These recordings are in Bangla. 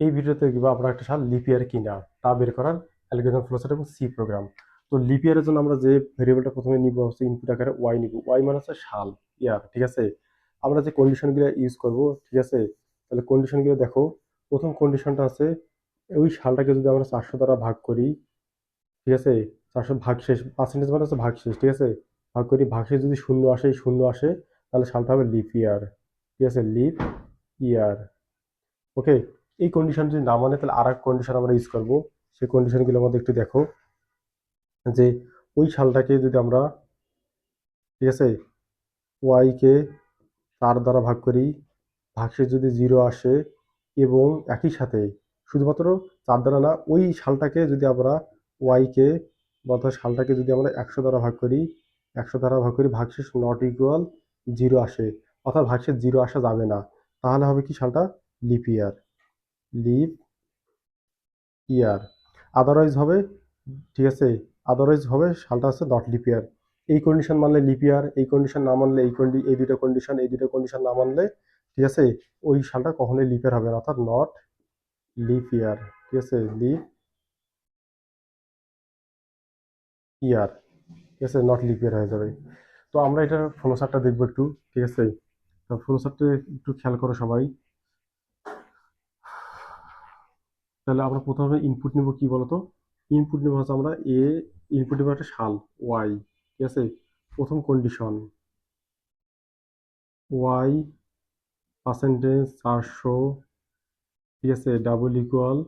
এই ভিডিওতে দেখব আমরা একটা সাল লিপিয়ার কিনা তা বের করার অ্যালগরিদম ফ্লোচার্ট এবং সি প্রোগ্রাম তো লিপ ইয়ারের জন্য আমরা যে ভেরিয়েবলটা প্রথমে নিব, হচ্ছে ইনপুট আকারে ওয়াই নিব। ওয়াই মানে হচ্ছে সাল ইয়ার ঠিক আছে? আমরা যে কন্ডিশনগুলো ইউজ করব, ঠিক আছে? তাহলে কন্ডিশনগুলো দেখো। প্রথম কন্ডিশনটা আছে, ওই সালটাকে যদি আমরা চারশো দ্বারা ভাগ করি, ঠিক আছে? চারশো ভাগ শেষ পার্সেন্টেজ মানে হচ্ছে ভাগ শেষ, ঠিক আছে? ভাগ করি, ভাগ শেষ যদি শূন্য আসে শূন্য আসে, তাহলে সালটা হবে লিপ ইয়ার ঠিক আছে? লিপ ইয়ার ওকে এই কন্ডিশন যদি না মানে তাহলে আর এক কন্ডিশন আমরা ইউজ করব। সেই কন্ডিশনগুলো আমাদের একটু দেখো। যে ওই সালটাকে যদি আমরা, ঠিক আছে ওয়াইকে চার দ্বারা ভাগ করি, ভাগশেষ যদি জিরো আসে এবং একই সাথে, শুধুমাত্র চার দ্বারা না, ওই সালটাকে যদি আমরা ওয়াইকে অর্থাৎ সালটাকে যদি আমরা একশো দ্বারা ভাগ করি, একশো দ্বারা ভাগ করি, ভাগশেষ নট ইকুয়াল জিরো আসে। অর্থাৎ ভাগশেষ জিরো আসা যাবে না। তাহলে হবে কি সালটা? লিপ লিপ ইয়ার। আদারওয়াইজ হবে, ঠিক আছে আদারওয়াইজ হবে সালটা হচ্ছে নট লিপ ইয়ার এই কন্ডিশন মানলে লিপ ইয়ার এই কন্ডিশন না মানলে এই কন্ডি এই দুটো কন্ডিশন এই দুটো কন্ডিশন না মানলে, ঠিক আছে, ওই সালটা কখনোই লিপ ইয়ার হবে না, অর্থাৎ নট লিপ ইয়ার ঠিক আছে লিপ ইয়ার ঠিক আছে নট লিপ ইয়ার হয়ে যাবে। তো আমরা এটা ফ্লোচার্টটা দেখব একটু, ঠিক আছে, তো ফ্লোচার্টটা একটু খেয়াল করো সবাই। তাহলে আমরা প্রথমে ইনপুট নিব কি বলতো? ইনপুট নিব হচ্ছে আমরা এ ইনপুট নিব একটা সাল ওয়াই ঠিক আছে? প্রথম কন্ডিশন ওয়াই পার্সেন্টেজ চারশো, ঠিক আছে? ডাবল ইকুয়াল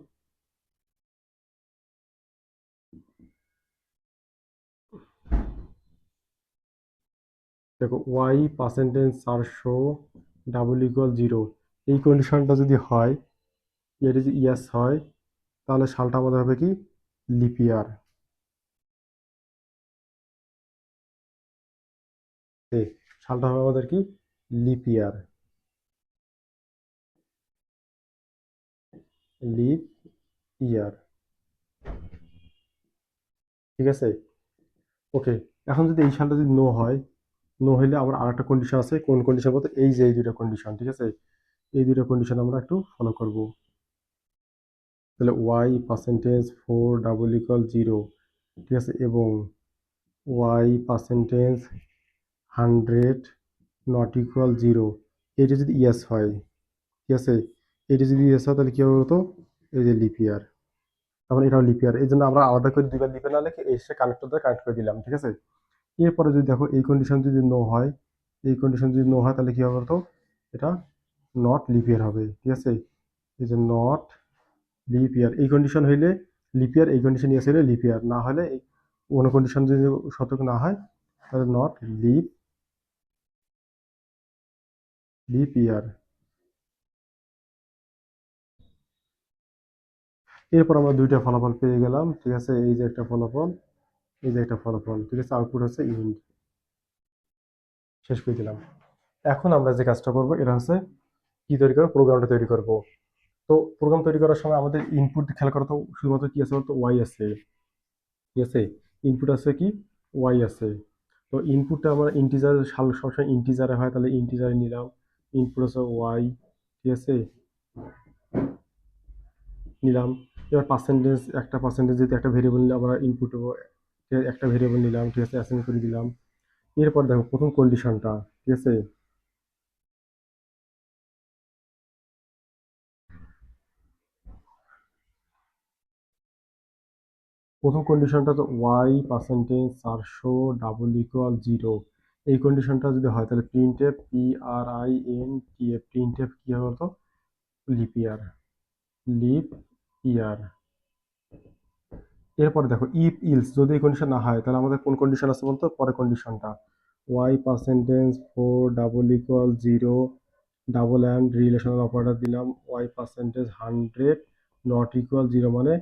দেখো ওয়াই পার্সেন্টেজ চারশো ডাবল ইকুয়াল জিরো এই কন্ডিশনটা যদি হয় এটা যদি ইয়াস হয়। তাহলে সালটা আমাদের হবে কি? লিপিয়ার সালটা হবে আমাদের কি? লিপিয়ার লিপ ইয়ার ঠিক আছে? ওকে এখন যদি এই সালটা যদি নো হয় নো হইলে আবার আর একটা কন্ডিশন আছে। কোন কন্ডিশন বলতে? এই যে এই দুইটা কন্ডিশন ঠিক আছে? এই দুইটা কন্ডিশন আমরা একটু ফলো করব। তাহলে Y percentage four double equal zero ঠিক আছে? এবং Y percentage hundred not equal zero এটা যদি ইয়াস হয়, ঠিক আছে? এটা যদি ইয়াস হয়, তাহলে কী হবে বলতো? এই যে লিপিয়ার তারপরে এটাও লিপিয়ার এই জন্য আমরা আলাদা করে দুইবার লিপে না লিখে এসে কানেক্টর দিয়ে কানেক্ট করে দিলাম, ঠিক আছে? এরপরে যদি দেখো এই কন্ডিশন যদি নো হয়, এই কন্ডিশন যদি নো হয়, তাহলে কী হবে বলতো? এটা নট লিপিয়ার হবে, ঠিক আছে? এই যে নট লিপিয়ার এই কন্ডিশন হইলে লিপিয়ার এই কন্ডিশন ইয়েস হইলে লিপিয়ার না হলে কোনো কন্ডিশন যদি সতর্ক না হয়, তাহলে নট লিপ লিপ ইয়ার এরপর আমরা দুইটা ফলাফল পেয়ে গেলাম। ঠিক আছে, এই যে একটা ফলাফল, এই যে একটা ফলাফল। ঠিক আছে আউটপুট হচ্ছে ইন্ড শেষ করে দিলাম। এখন আমরা যে কাজটা করব, এটা হচ্ছে কি তৈরি করব? প্রোগ্রামটা তৈরি করব। তো প্রোগ্রাম তৈরি করার সময় আমাদের ইনপুট খেয়াল করা তো, শুধুমাত্র কি আছে ওয়াই আছে। ঠিক আছে? ইনপুট আছে কি? ওয়াই আছে। তো ইনপুটটা আমরা ইন্টিজার সাল সবসময় ইন্টিজারে হয়, তাহলে ইন্টিজারে নিলাম। ইনপুট আছে ওয়াই ঠিক আছে? নিলাম। এবার পার্সেন্টেজ একটা পার্সেন্টেজ যদি একটা ভেরিয়েবল নিলে আমরা ইনপুট একটা ভেরিয়েবল নিলাম, ঠিক আছে? অ্যাসাইন করে দিলাম। এরপর দেখো প্রথম কন্ডিশনটা ঠিক আছে? প্রথম কন্ডিশনটা তো ওয়াই পার্সেন্টেজ চারশো ডাবল ইকুয়াল জিরো এই কন্ডিশনটা যদি হয় তাহলে print F P R I N T F print F কী হবে বলতো? লিপ ইয়ার লিপ ইয়ার এরপরে দেখো ইফ ইলস যদি এই কন্ডিশন না হয়, তাহলে আমাদের কোন কন্ডিশন আছে বলতো? পরে কন্ডিশনটা Y percentage four double equal zero double and relational operator দিলাম Y percentage hundred not equal zero মানে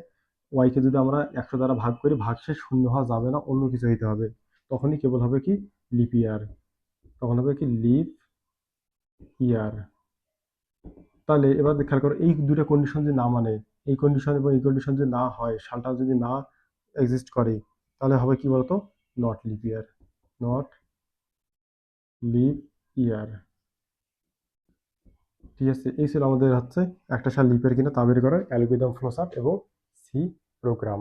ওয়াইকে যদি আমরা একশো দ্বারা ভাগ করি, ভাগশেষ শূন্য হওয়া যাবে না, অন্য কিছু হইতে হবে। তখনই কেবল হবে কি? লিপ ইয়ার তখন হবে কি? লিপ ইয়ার তাহলে এবার খেয়াল করো, এই দুটো কন্ডিশন যদি না মানে এই কন্ডিশন এবং এই কন্ডিশন যদি না হয় সালটা যদি না এক্সিস্ট করে, তাহলে হবে কি বলতো? Not leap year not leap year ঠিক আছে, এই ছিল আমাদের হচ্ছে একটা সাল লিপিয়ার কিনা তা বের করার অ্যালগোরিদম ফ্লোচার্ট এবং সি প্রোগ্রাম